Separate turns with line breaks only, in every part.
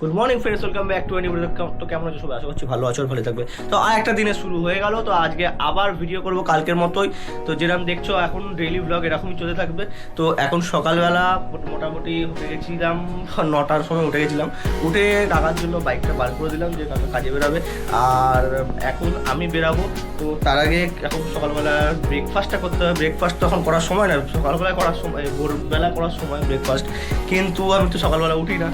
Good morning friends welcome back to any তো কেমন আছো সবাই? আশা করছি ভালো আছো ভালো থাকবে। তো আর একটা দিনে শুরু হয়ে গেল। তো আজকে আবার ভিডিও করব কালকের মতোই। তো যেরকম দেখছ, এখন ডেইলি ব্লগ এরকমই চলে থাকবে। তো এখন সকালবেলা মোটামুটি উঠে গেছিলাম, নটার সময় উঠে গেছিলাম। উঠে কাকার জন্য বাইকটা বার করে দিলাম যে কাকা কাজে বেরাবে। আর এখন আমি বেরাবো। তো তার আগে এখন সকালবেলা ব্রেকফাস্টটা করতে হবে। ব্রেকফাস্ট তখন করার সময় না। সকালবেলা করার সময়, ভোরবেলা করার সময় ব্রেকফাস্ট কিন্তু আমি তো সকালবেলা উঠি না।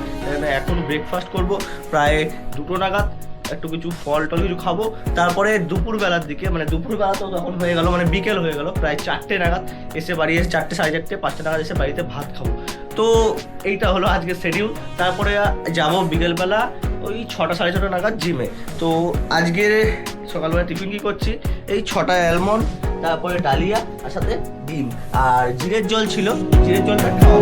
এখন ব্রেকফাস্ট করব, প্রায় দুটো নাগাদ একটু কিছু ফল টল কিছু খাব। তারপরে দুপুরবেলার দিকে মানে দুপুরবেলা তো তখন হয়ে গেল মানে বিকেল হয়ে গেল, প্রায় চারটে নাগাদ এসে বাড়ি এসে চারটে সাড়ে চারটে, পাঁচটা নাগাদ এসে বাড়িতে ভাত খাব। তো এইটা হলো আজকের শেডিউল তারপরে যাব বিকেলবেলা ওই ছটা সাড়ে ছটা নাগাদ জিমে তো আজকে সকালবেলা টিফিন কি করছি? এই ছটা অ্যালমন্ড তারপরে ডালিয়া, আর সাথে ডিম। আর জিরের জল ছিল, জিরের জলটা খাওয়া।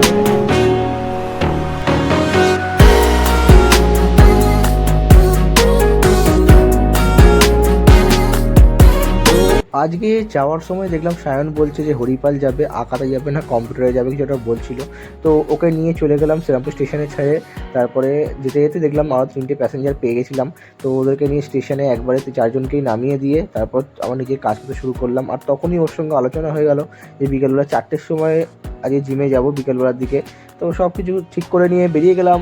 আজকে যাওয়ার সময় দেখলাম সায়ন বলছে যে হরিপাল যাবে, আঁকাতে যাবে না, কম্পিউটারে যাবে কিছু একটা বলছিল। তো ওকে নিয়ে চলে গেলাম শ্রীরামপুর স্টেশনে ছেড়ে, তারপরে যেতে যেতে দেখলাম আরও তিনটে প্যাসেঞ্জার পেয়ে গেছিলাম। তো ওদেরকে নিয়ে স্টেশনে একবারে চারজনকেই নামিয়ে দিয়ে, তারপর আমার নিজের কাজ করতে শুরু করলাম। আর তখনই ওর সঙ্গে আলোচনা হয়ে গেল যে বিকেলবেলা চারটের সময় আজকে জিমে যাব বিকেলবেলার দিকে। তো সব কিছু ঠিক করে নিয়ে বেরিয়ে গেলাম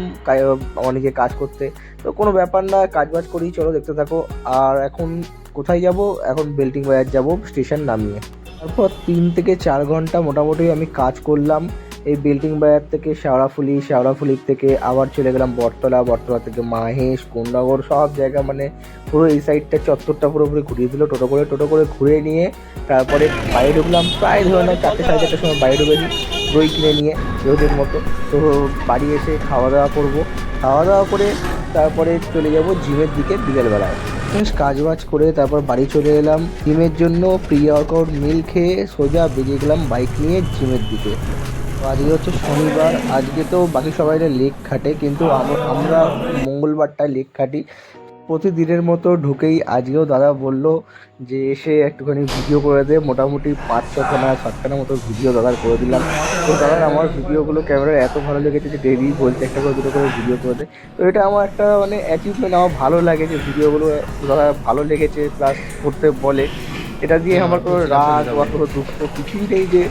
অনেকে কাজ করতে। তো কোনো ব্যাপার না কাজ বাজ করি, চলো দেখতে থাকো। আর এখন কোথায় যাব? এখন বেল্টিং বাজার যাব, স্টেশন নামিয়ে। তারপর তিন থেকে চার ঘণ্টা মোটামুটি আমি কাজ করলাম। এই বিল্ডিং বাজার থেকে শেওড়াফুলি শেওড়াফুলির থেকে আবার চলে গেলাম বটতলা। বটতলা থেকে মাহেশ কোন্ডাগর সব জায়গা মানে পুরো এই সাইডটা চত্বরটা পুরোপুরি ঘুরিয়ে দিল। টোটো করে টোটো করে ঘুরে নিয়ে তারপরে বাইরে ঢুকলাম। প্রায় ধরে চারটে সাড়ে চারটের সময় বাইরে ঢুকেছি। দই কিনে নিয়ে রোদের মতো। তো বাড়ি এসে খাওয়া দাওয়া করব। খাওয়া দাওয়া করে তারপরে চলে যাব জিমের দিকে বিকেলবেলায়। বেশ কাজ বাজ করে তারপর বাড়ি চলে এলাম। জিমের জন্য প্রি ওয়ার্কআউট মিল খেয়ে সোজা বেরিয়ে গেলাম বাইক নিয়ে জিমের দিকে। আজকে হচ্ছে শনিবার, আজকে তো বাকি সবাই লেগ খাটে, কিন্তু আম- আমরা মঙ্গলবারটায় লেগ খাটি। প্রতিদিনের মতো ঢুকেই আজকেও দাদা বলল যে এসে একটুখানি ভিডিও করে দে, মোটামুটি পাঁচ ছখানা, সাতখানা মতো ভিডিও দাদার করে দিলাম। তো দাদার আমার ভিডিওগুলো ক্যামেরায় এত ভালো লেগেছে যে ডেলি বলছে একটা করে, দুটো করে ভিডিও করে দে। তো এটা আমার একটা মানে অ্যাচিভমেন্ট আমার ভালো লাগে যে ভিডিওগুলো দাদা ভালো লেগেছে প্লাস করতে বলে। এটা দিয়ে আমার কোনো রাগ বা কোনো দুঃখ কিছুই নেই যে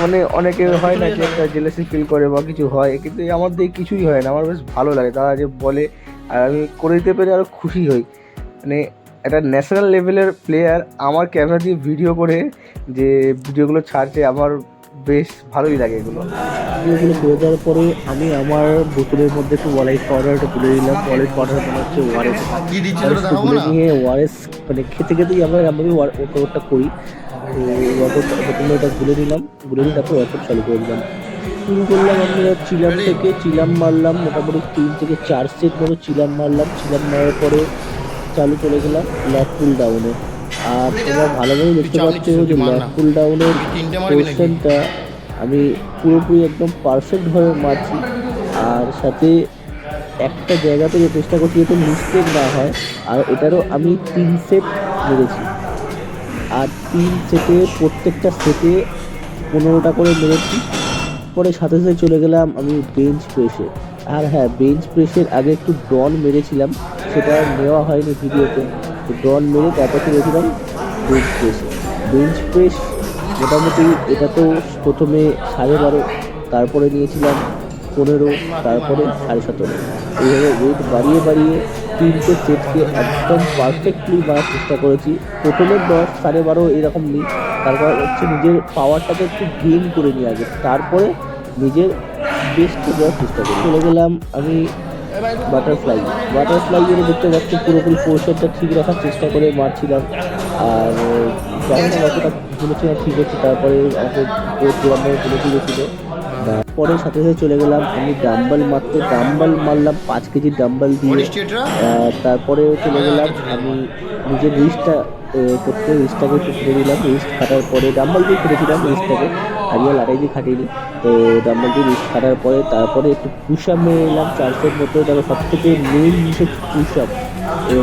মানে অনেকে হয় না যে একটা জেলেসি ফিল করে বা কিছু হয়, কিন্তু আমার দিয়ে কিছুই হয় না। আমার বেশ ভালো লাগে। তারা যে বলে আর আমি করে দিতে পেরে আরও খুশি হই। মানে একটা ন্যাশনাল লেভেলের প্লেয়ার আমার ক্যামেরা দিয়ে ভিডিও করে যে ভিডিওগুলো ছাড়ছে আমার বেশ ভালোই লাগে এগুলো। ভিডিওগুলো করে দেওয়ার পরে আমি আমার বোতলের মধ্যে একটু ওয়ালেট পাউডারটা তুলে দিলাম ওয়ালেট পাউডার মানে হচ্ছে ওয়ারেস তুলে নিয়ে ওয়ারেস মানে খেতে খেতেই আমরা এমনই ওয়ার্কআউটটা করি। তো ওয়ার্কআউটটা প্রথমে ওটা গুলে নিলাম গুলে নিয়ে তারপর ওয়ার্কআউট চালু করে দিলাম। শুরু করলাম আমরা চিলাম থেকে চিলাম মারলাম মোটামুটি তিন থেকে চার সেট মতো চিলাম মারলাম। চিলাম মারার পরে চালু চলে গেলাম ল্যাপ পুল ডাউনে আর তোমরা ভালোভাবে দেখতে পাচ্ছ যে ল্যাপ পুল ডাউনের পোর্শনটা আমি পুরোপুরি একদম পারফেক্টভাবে মারছি। আর সাথে একটা জায়গাতে যে চেষ্টা করছি যাতে মিস্টেক না হয় আর এটারও আমি তিন সেট মেরেছি। আর তিন সেটে প্রত্যেকটা সেটে পনেরোটা করে মেরেছি। পরে সাথে সাথে চলে গেলাম আমি বেঞ্চ প্রেসে আর হ্যাঁ বেঞ্চ প্রেসের আগে একটু ডন মেরেছিলাম, সেটা নেওয়া হয়নি ভিডিওতে। তো ডন মেরে তারপর চলেছিলাম বেঞ্চ প্রেসে বেঞ্চ প্রেস মোটামুটি এটা তো প্রথমে সাড়ে বারো, তারপরে নিয়েছিলাম পনেরো, তারপরে সাড়ে সতেরো। এইভাবে ওয়েট বাড়িয়ে বাড়িয়ে তিনটে সেটকে একদম পারফেক্টলি মারার চেষ্টা করেছি। প্রথমে দশ, সাড়ে বারো এরকম নিই। তারপর হচ্ছে নিজের পাওয়ারটাকে একটু গেইন করে নিয়ে আগে। তারপরে নিজের বেস্টে দেওয়ার চেষ্টা করি চলে গেলাম আমি বাটারফ্লাই বাটারফ্লাই যেটা দেখতে পাচ্ছি পুরোপুরি পোর্শনটা ঠিক রাখার চেষ্টা করে মারছিলাম। আর জানি না কতটা ঠিক আছে তারপরে আমাকে গ্রামে ভুলে গেছিল পরে সাথে সাথে চলে গেলাম আমি ডাম্বাল মারতে ডাম্বাল মারলাম পাঁচ কেজি ডাম্বাল দিয়ে। তারপরে চলে গেলাম আমি নিজের রিস্টটা করতে রিস্টটাকে একটু ফেলে দিলাম রিস্ট খাটার পরে ডাম্বাল দিয়ে ফেলেছিলাম রিস্টটাকে আরিয়া লাটাই দিয়ে খাটিনি। তো ডাম্বাল দিয়ে রিস্ট খাটার পরে তারপরে একটু পুশ আপ মেরে নিলাম চারশোর মতো তারপর সব থেকে মেন জিনিস হচ্ছে পুশ আপ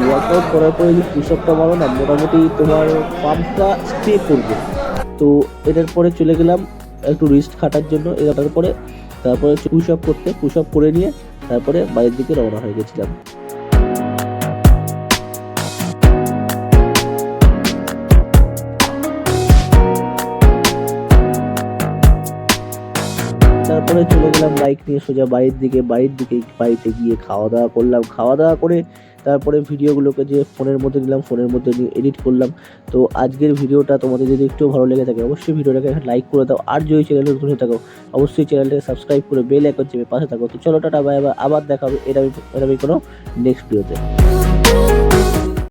ওয়ার্কআউট করার পরে যদি পুশ আপটা মারো না মোটামুটি তোমার পাম্পটা স্টে করবে। তো এটার পরে চলে গেলাম একটু রিস্ট খাটার জন্য এটার পরে তারপরে পুশ আপ করতে পুশ আপ করে নিয়ে তারপরে বাড়ির দিকে রওনা হয়ে গেছিলাম। তারপরে চলে গেলাম বাইক নিয়ে সোজা বাড়ির দিকে বাড়ির দিকে বাড়িতে গিয়ে খাওয়া দাওয়া করলাম। খাওয়া দাওয়া করে তারপরে ভিডিওগুলোকে যে ফোনের মধ্যে নিলাম, ফোনের মধ্যে নিয়ে এডিট করলাম। তো আজকের ভিডিওটা তোমাদের যদি একটু ভালো লেগে থাকে, অবশ্যই ভিডিওটাকে লাইক করে দাও। আর যদি চ্যানেলে নতুন হয়ে থাকো, অবশ্যই চ্যানেলটাকে সাবস্ক্রাইব করে বেল আইকন চেপে পাশে থাকো। তো চলো, টাটা বাই আবার দেখা হবে, এরকমই এরকমই কোনো নেক্সট ভিডিওতে